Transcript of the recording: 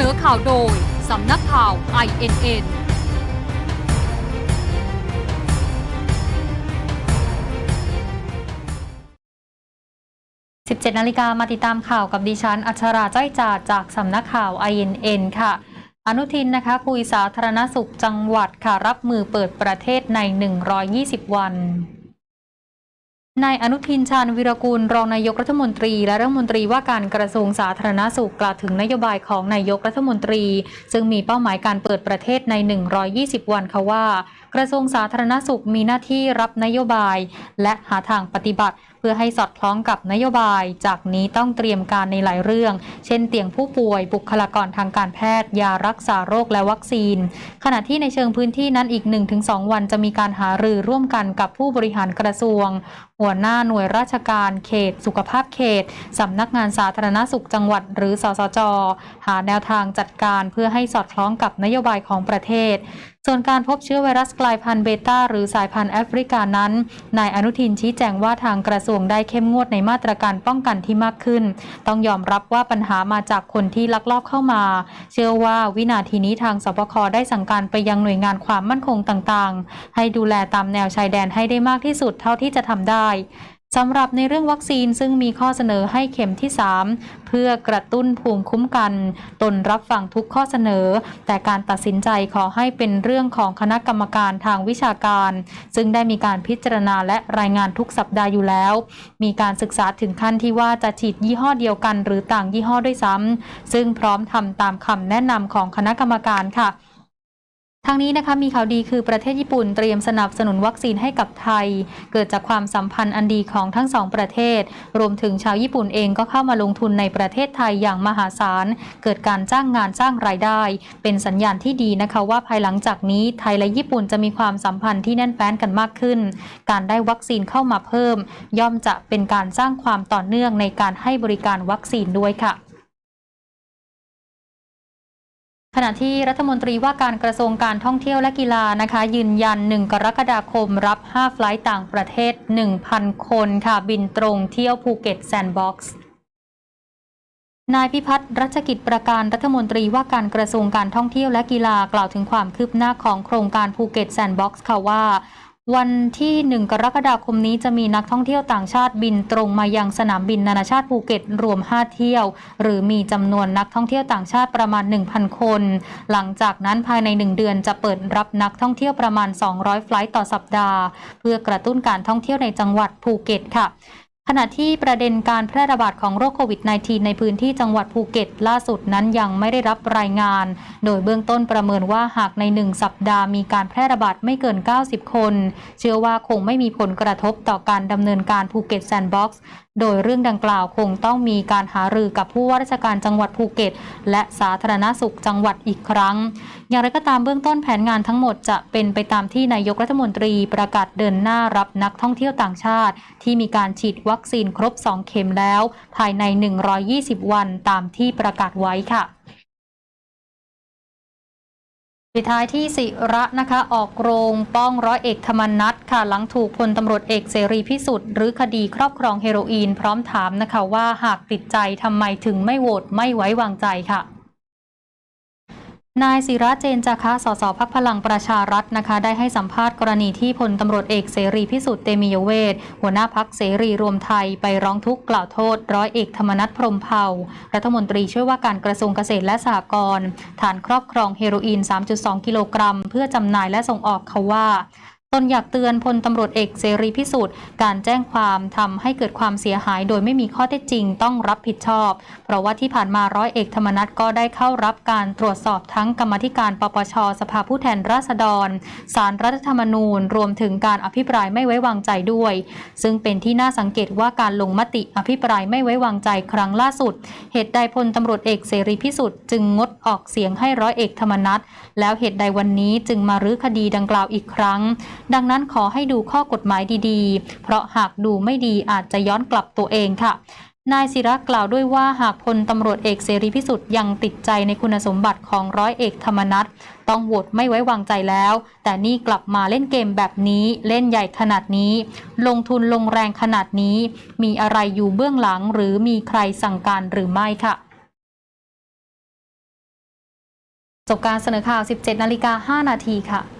นอข่าวโดย สำนักข่าว INN 17นาฬิกามาติดตามข่าวกับดิฉัน อัชราจ้อยจาจากสำนักข่าว INN ค่ะ อนุทินนะคะคุยสาธารณสุขจังหวัดค่ะรับมือเปิดประเทศใน 120 วัน นายอนุทินชาญวิรกูลรองนายกรัฐมนตรีและรัฐมนตรีว่าการกระทรวงสาธารณสุขกล่าวถึงนโยบายของนายกรัฐมนตรี ซึ่งมีเป้าหมายการเปิดประเทศใน 120 วันค่ะว่า กระทรวงสาธารณสุขมีหน้าที่รับนโยบาย และหาทางปฏิบัติเพื่อให้สอดคล้องกับนโยบาย จากนี้ต้องเตรียมการในหลายเรื่อง เช่นเตียงผู้ป่วย บุคลากรทางการแพทย์ ยารักษาโรคและวัคซีน ขณะที่ในเชิงพื้นที่นั้นอีก 1-2 วันจะมีการหารือร่วมกันกับผู้บริหารกระทรวง หัวหน้าหน่วยราชการเขต สุขภาพเขตสำนักงานสาธารณสุขจังหวัด หรือสสจ หาแนวทางจัดการเพื่อให้สอดคล้องกับนโยบายของประเทศ ส่วนการพบเชื้อไวรัสกลายพันธุ์เบต้าหรือสายพันธุ์แอฟริกานั้น นายอนุทินชี้แจงว่าทางกระทรวงได้เข้มงวดในมาตรการป้องกันที่มากขึ้น ต้องยอมรับว่าปัญหามาจากคนที่ลักลอบเข้ามา เชื่อว่าวินาทีนี้ทางสปคได้สั่งการไปยังหน่วยงานความมั่นคงต่างๆ ให้ดูแลตามแนวชายแดนให้ได้มากที่สุดเท่าที่จะทำได้ สำหรับในเรื่องวัคซีนซึ่งมีข้อเสนอให้เข็มที่ 3 เพื่อกระตุ้นภูมิคุ้มกัน ตนรับฟังทุกข้อเสนอ แต่การตัดสินใจขอให้เป็นเรื่องของคณะกรรมการทางวิชาการ ซึ่งได้มีการพิจารณาและรายงานทุกสัปดาห์อยู่แล้ว มีการศึกษาถึงขั้นที่ว่าจะฉีดยี่ห้อเดียวกัน หรือต่างยี่ห้อด้วยซ้ำซึ่งพร้อมทำตามคำแนะนำของคณะกรรมการค่ะ ทางนี้นะคะมีข่าวดีคือประเทศญี่ปุ่นเตรียมสนับสนุนวัคซีนให้กับไทย เกิดจากความสัมพันธ์อันดีของทั้งสองประเทศ รวมถึงชาวญี่ปุ่นเองก็เข้ามาลงทุนในประเทศไทยอย่างมหาศาล เกิดการจ้างงานสร้างรายได้ เป็นสัญญาณที่ดีนะคะว่าภายหลังจากนี้ไทยและญี่ปุ่นจะมีความสัมพันธ์ที่แน่นแฟ้นกันมากขึ้น การได้วัคซีนเข้ามาเพิ่ม ย่อมจะเป็นการสร้างความต่อเนื่องในการให้บริการวัคซีนด้วยค่ะ ขณะที่รัฐมนตรีว่าการกระทรวงการท่องเที่ยวและกีฬานะคะ ยืนยัน 1 กรกฎาคมรับ 5 ไฟล์ต่างประเทศ 1,000 คนค่ะบินตรงเที่ยวภูเก็ตแซนด์บ็อกซ์นายพิพัฒน์รัชกิจประการรัฐมนตรีว่าการกระทรวงการท่องเที่ยวและกีฬากล่าวถึงความคืบหน้าของโครงการภูเก็ตแซนด์บ็อกซ์ค่ะว่า วันที่ 1 กรกฎาคมนี้จะมีนักท่องเที่ยวต่างชาติบินตรงมายังสนามบินนานาชาติภูเก็ตรวม 5 เที่ยว หรือมีจำนวนนักท่องเที่ยวต่างชาติประมาณ 1,000 คน หลังจากนั้นภายใน 1 เดือนจะเปิดรับนักท่องเที่ยวประมาณ 200 ไฟล์ต่อสัปดาห์ เพื่อกระตุ้นการท่องเที่ยวในจังหวัดภูเก็ตค่ะ ขณะที่ประเด็นการแพร่ระบาดของโรคโควิด -19 ในพื้นที่จังหวัดภูเก็ต ล่าสุดนั้นยังไม่ได้รับรายงาน โดยเบื้องต้นประเมินว่าหากใน 1 สัปดาห์มีการแพร่ระบาดไม่เกิน 90 คน เชื่อว่าคงไม่มีผลกระทบต่อการดำเนินการภูเก็ตแซนด์บ็อกซ์โดยเรื่องดังกล่าวคงต้องมีการหารือกับผู้ว่าราชการจังหวัดภูเก็ต และสาธารณสุขจังหวัดอีกครั้ง อย่างไรก็ตามเบื้องต้นแผนงานทั้งหมดจะเป็นไปตามที่นายกรัฐมนตรีประกาศเดินหน้ารับนักท่องเที่ยวต่างชาติ ที่มีการฉีดวัคคซีนครบ 2 เข็มแล้ว ภายใน 120 วันตามที่ประกาศไว้ค่ะปิดท้ายที่สิระนะคะออกโรงป้องร้อยเอกธรรมนัฐค่ะหลังถูกพลตำรวจเอกเสรีพิสุทธิ์หรือคดีครอบครองเฮโรอีนพร้อมถามนะคะว่าหากติดใจทำไมถึงไม่โหวตไม่ไว้วางใจค่ะ นายศิระเจนจาคะสสพักพลังประชารัฐนะคะ ได้ให้สัมภาษณ์กรณีที่พลตำรวจเอกเสรีพิสุทธิ์เตมียเวทหัวหน้าพักเสรีรวมไทยไปร้องทุกข์กล่าวโทษ ร้อยเอกธรรมนัฐพรมเผ่ารัฐมนตรีช่วยว่าการกระทรวงเกษตรและสหกรณ์ฐานครอบครองเฮโรอีน 3.2 กิโลกรัม เพื่อจำหน่ายและส่งออกเขาว่า ตนอยากเตือนพลตำรวจเอกเสรีพิสุทธิ์การแจ้งความทำให้เกิดความเสียหายโดยไม่มีข้อเท็จจริงต้องรับผิดชอบ เพราะว่าที่ผ่านมาร้อยเอกธรรมนัฐก็ได้เข้ารับการตรวจสอบทั้งกรรมธิการปปชสภาผู้แทนราษฎรสารรัฐธรรมนูญ รวมถึงการอภิปรายไม่ไว้วางใจด้วย ซึ่งเป็นที่น่าสังเกตว่าการลงมติอภิปรายไม่ไว้วางใจครั้งล่าสุด เหตุใดพลตำรวจเอกเสรีพิสุทธิ์จึงงดออกเสียงให้ร้อยเอกธรรมนัฐแล้วเหตุใดวันนี้จึงมารื้อคดีดังกล่าวอีกครั้ง ดังนั้นขอให้ดูข้อกฎหมายดีๆ เพราะหากดูไม่ดีอาจจะย้อนกลับตัวเองค่ะนายศิระกล่าวด้วยว่าหากพลตำรวจเอกเสรีพิสุทธิ์ยังติดใจในคุณสมบัติของร้อยเอกธรรมนัฐต้องโหวตไม่ไว้วางใจแล้ว แต่นี่กลับมาเล่นเกมแบบนี้เล่นใหญ่ขนาดนี้ ลงทุนลงแรงขนาดนี้ มีอะไรอยู่เบื้องหลังหรือมีใครสั่งการหรือไม่ค่ะจบการเสนอข่าว 17นาฬิกา5นาทีค่ะ